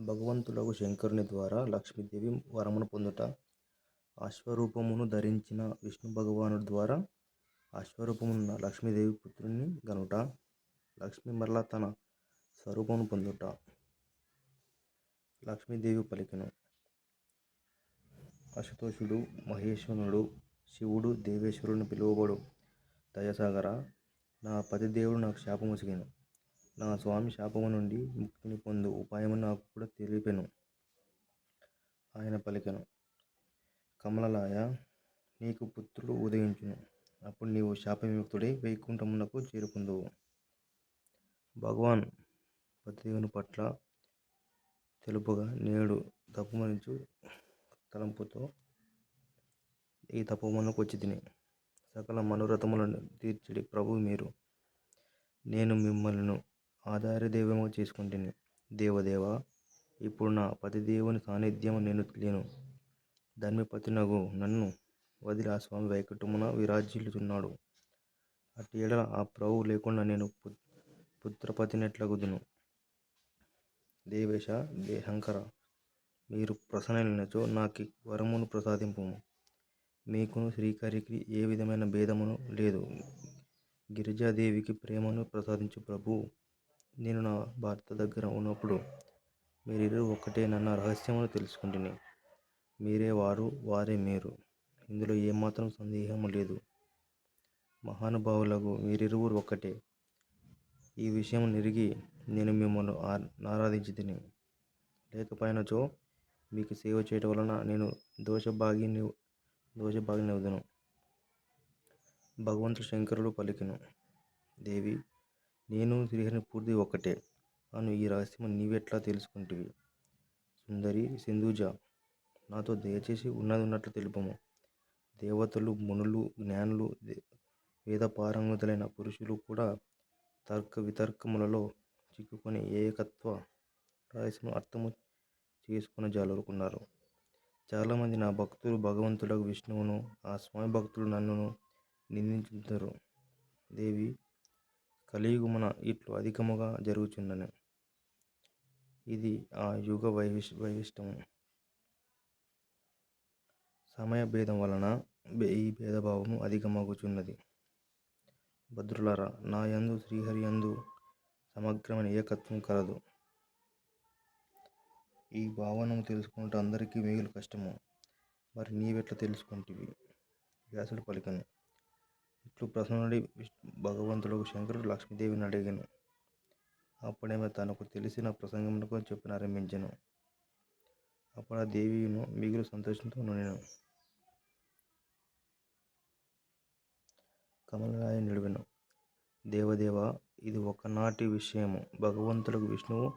భగవంతుడగు శంకరుని ద్వారా లక్ష్మీదేవి వరమును పొందుట. అశ్వరూపమును ధరించిన విష్ణు భగవానుడి ద్వారా అశ్వరూపమున్న లక్ష్మీదేవి పుత్రుని గనుట. లక్ష్మి మరలా తన స్వరూపమును పొందుట. లక్ష్మీదేవి పలికిను. అశుతోషుడు మహేశ్వరుడు శివుడు దేవేశ్వరుని పిలువబడు. దయసాగర నా పతిదేవుడు నాకు శాపముసిగెను. నా స్వామి శాపము నుండి ముక్తిని పొందు ఉపాయమును నాకు కూడా తెలిపెను ఆయన పలికెను కమలలాయ నీకు పుత్రుడు ఉదయించును. అప్పుడు నీవు శాపవిముక్తుడై వైకుంఠమునకు చేరుకుందువు. భగవాన్ పతిదేవుని పట్ల తెలుపుగా నేడు తపమునరించు తలంపుతో ఈ తపోవనమునకు వచ్చితిని సకల మనోరథములను తీర్చిడి ప్రభువు మీరు. నేను మిమ్ములను ఆధారదైవముగా చేసుకొంటిని. దేవదేవ ఇప్పుడు నా పతిదేవుని సాన్నిధ్యము నేను లేను. ధర్మపతినగు నన్ను వదిలి ఆ స్వామి వైకుంఠమున విరాజిల్లుతున్నాడు అట్టి యెడల ఆ ప్రభువు లేకుండా నేను పుత్రపతినెట్లగుదును. దేవేశ దేహంకర మీరు ప్రసన్నులైనచో నాకు వరమును ప్రసాదింపు మీకును శ్రీకారికి ఏ విధమైన భేదమును లేదు. గిరిజాదేవికి ప్రేమను ప్రసాదించు ప్రభు నేను నా భర్త దగ్గర ఉన్నప్పుడు మీరిరు ఒకటే నన్న రహస్యమును తెలుసుకొంటిని మీరే వారు వారే మీరు. ఇందులో ఏమాత్రం సందేహము లేదు. మహానుభావులకు వీరిరువురు ఒక్కటే. ఈ విషయం నిరిగి నేను మిమ్మల్ని ఆరాధించి తిని లేకపోయినచో మీకు సేవ చేయటం వలన నేను దోషభాగిని దోషభాగిని దోషభాగినగుదును భగవంతుడు శంకరుడు పలికిను. దేవి నేను శ్రీహరి పూర్తి ఒక్కటే. అను ఈ రహస్యం నీవెట్లా తెలుసుకుంటివి? సుందరి సింధూజ నాతో దయచేసి ఉన్నది ఉన్నట్లు తెలుపము. దేవతలు మునులు జ్ఞానులు వేద వేదపారంగతులైన పురుషులు కూడా తర్క వితర్కములలో చిక్కుకొని ఏకత్వ రహస్యము అర్థము చేసుకొనజాలరుకున్నారు చాలామంది నా భక్తులు భగవంతుడగు విష్ణువును ఆ స్వామి భక్తులు నన్నును నిందించుతారు దేవి కలియుగమున ఇట్లు అధికముగా జరుగుచున్నది ఇది ఆ యుగ వైవిష్ వైవిష్టము సమయ భేదం వలన ఈ భేదభావము అధికమగుచున్నది. భద్రులారా నా యందు శ్రీహరి యందు సమగ్రమైన ఏకత్వం కలదు. ఈ భావనము తెలుసుకుంటే అందరికీ మిగులు కష్టము. మరి నీవెట్లా తెలుసుకుంటివి? వ్యాసుడు పలికను. ఇట్లు ప్రసన్నుడి భగవంతుడు శంకరుడు లక్ష్మీదేవిని అడిగాను. అప్పుడేమో తనకు తెలిసిన ప్రసంగమును చెప్పనారంభించెను అప్పుడు ఆ దేవిను మిగులు సంతోషంతో నేను కమలరాయ నిలువెను. దేవదేవ ఇది ఒకనాటి విషయము. భగవంతుడు విష్ణువు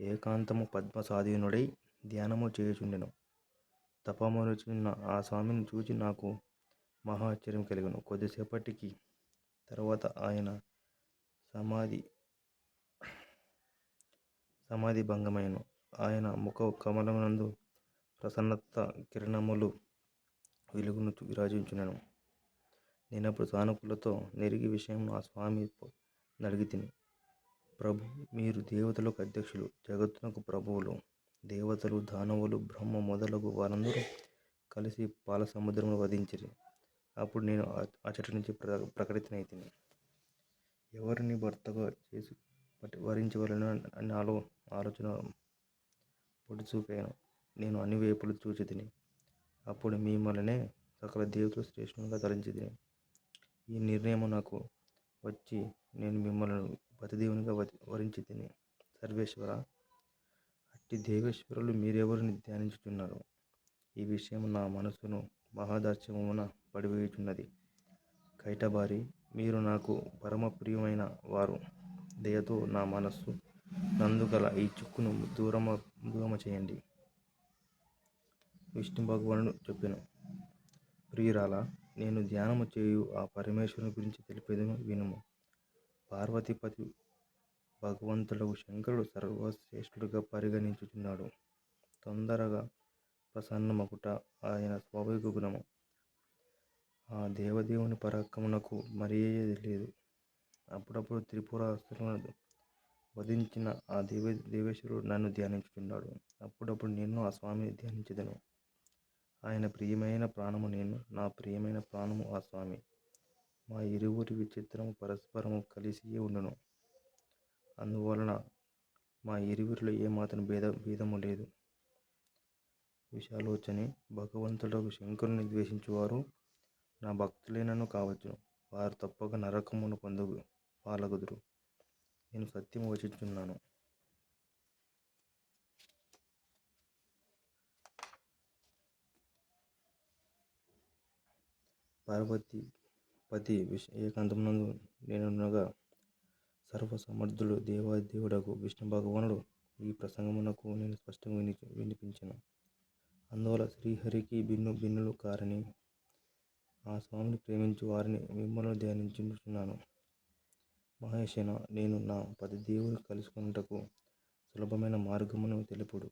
ఏకాంతము పద్మాసనాసీనుడై ధ్యానము చేయుచుండెను. తపమరుచున్న ఆ స్వామిని చూచి నాకు మహా ఆశ్చర్యము కొద్దిసేపటికి తర్వాత ఆయన సమాధి సమాధి భంగమైన ఆయన ముఖ కమలమునందు ప్రసన్నత కిరణములు వెలుగును విరాజిల్లుచుండెను నేనప్పుడు సానుకూలతో నెరిగి విషయం ఆ స్వామి నడిగితిని ప్రభు మీరు దేవతలకు అధ్యక్షులు జగత్తునకు ప్రభువులు దేవతలు దానవులు బ్రహ్మ మొదలగు వారందరూ కలిసి పాల సముద్రంలో వధించిరి. అప్పుడు నేను అచ్చటి నుంచి ప్ర ప్రకటితనైతిని. ఎవరిని భర్తగా చేసి వరించవలన అని నాలో ఆలోచన పొడుచుపాయెను నేను అన్ని వైపులా చూచితిని అప్పుడు మిమ్మల్నే సకల దేవతలలో శ్రేష్ఠునిగా తలంచితిని. ఈ నిర్ణయము నాకు వచ్చి నేను మిమ్ములను పతిదేవునిగా వరించితిని. సర్వేశ్వర అట్టి దేవేశ్వరులు మీరెవరిని ధ్యానించుచున్నారు? ఈ విషయం నా మనస్సును మహాదాస్యమున పడివేయుచున్నది. కైటబారి మీరు నాకు పరమ ప్రియమైన వారు. దయతో నా మనస్సు నందుగల ఈ చిక్కును దూరమ చేయండి విష్ణు భగవానుడు చెప్పాను. ప్రియురాలా నేను ధ్యానము చేయు ఆ పరమేశ్వరుని గురించి తెలిపేదను వినుము. పార్వతీపతి భగవంతుడు శంకరుడు సర్వశ్రేష్ఠుడిగా పరిగణించుచున్నాడు. తొందరగా ప్రసన్నమగుట ఆయన స్వాభావిక గుణము. ఆ దేవదేవుని పరాక్రమమునకు మరీ లేదు. అప్పుడప్పుడు త్రిపురాసురులను వధించిన ఆ దేవ దేవేశ్వరుడు నన్ను ధ్యానించుతున్నాడు అప్పుడప్పుడు నేను ఆ స్వామిని ధ్యానించదను. ఆయన ప్రియమైన ప్రాణము నేను నా ప్రియమైన ప్రాణము ఆ స్వామి. మా ఇరువురి విచిత్రము పరస్పరము కలిసియే ఉండును. అందువలన మా ఇరువురిలో ఏమాత్రం భేద భేదము లేదు. విశాలోచని భగవంతుడకు శంకరుని ద్వేషించువారు నా భక్తులేనను కావచ్చును. వారు తప్పక నరకమును పొందు పాలగుదురు. నేను సత్యము వచించున్నాను. పార్వతి పతి ఏకాంతమునందు నేనుండగా సర్వ సమర్థుడు దేవాదేవుడకు విష్ణు భగవానుడు ఈ ప్రసంగమునకు నేను స్పష్టంగా విని వినిపించను. అందువల్ల శ్రీహరికి భిన్ను భిన్నులు కారని ఆ స్వామిని ప్రేమించు వారిని మిమ్మల్ని ధ్యానించున్నాను మహేశన నేను నా పది దేవుని కలుసుకొనుటకు సులభమైన మార్గమును తెలుపుడు.